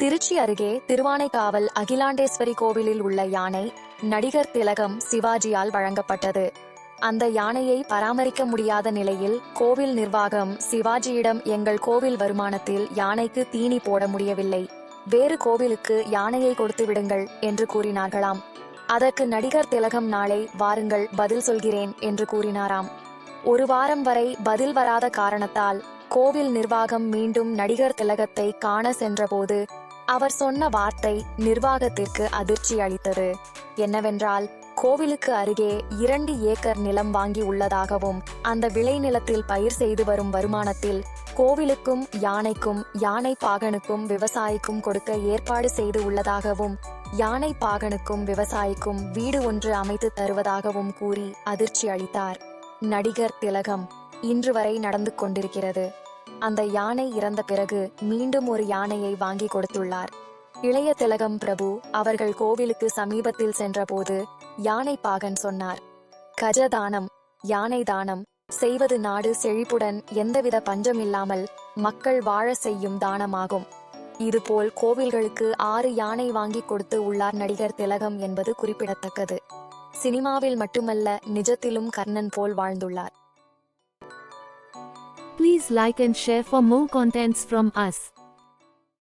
திருச்சி அருகே திருவானைக்காவல் அகிலாண்டேஸ்வரி கோவிலில் உள்ள யானை நடிகர் திலகம் சிவாஜியால் வழங்கப்பட்டது. அந்த யானையை பராமரிக்க முடியாத நிலையில் கோவில் நிர்வாகம் சிவாஜியிடம் எங்கள் கோவில் வருமானத்தில் யானைக்கு தீனி போட முடியவில்லை. வேறு கோவிலுக்கு யானையை கொடுத்து விடுங்கள் என்று கூறினார்களாம். அதற்கு நடிகர் திலகம் நாளை வாருங்கள் பதில் சொல்கிறேன் என்று கூறினாராம். ஒரு வாரம் வரை பதில் வராத காரணத்தால் கோவில் நிர்வாகம் மீண்டும் நடிகர் திலகத்தை காண சென்றபோது அவர் சொன்ன வார்த்தை நிர்வாகத்திற்கு அதிர்ச்சி அளித்தது. என்னவென்றால் கோவிலுக்கு அருகே இரண்டு ஏக்கர் நிலம் வாங்கி உள்ளதாகவும் அந்த விளைநிலத்தில் பயிர் செய்து வரும் வருமானத்தில் கோவிலுக்கும் யானைக்கும் யானை பாகனுக்கும் விவசாயிக்கும் கொடுக்க ஏற்பாடு செய்து உள்ளதாகவும் யானை பாகனுக்கும் விவசாயிக்கும் வீடு ஒன்று அமைத்து தருவதாகவும் கூறி அதிர்ச்சி அளித்தார். நடிகர் திலகம் இன்று வரை நடந்து கொண்டிருக்கிறது. அந்த யானை இறந்த பிறகு மீண்டும் ஒரு யானையை வாங்கி கொடுத்துள்ளார். இளைய திலகம் பிரபு அவர்கள் கோவிலுக்கு சமீபத்தில் சென்றபோது யானை பாகன் சொன்னார் கஜதானம் யானை தானம் செய்வது நாடு செழிப்புடன் எந்தவித பஞ்சமில்லாமல் மக்கள் வாழ செய்யும் தானமாகும். இதுபோல் கோவில்களுக்கு ஆறு யானை வாங்கி கொடுத்து உள்ளார் நடிகர் திலகம் என்பது குறிப்பிடத்தக்கது. சினிமாவில் மட்டுமல்ல நிஜத்திலும் கர்ணன் போல் வாழ்ந்துள்ளார். Please like and share for more contents from us.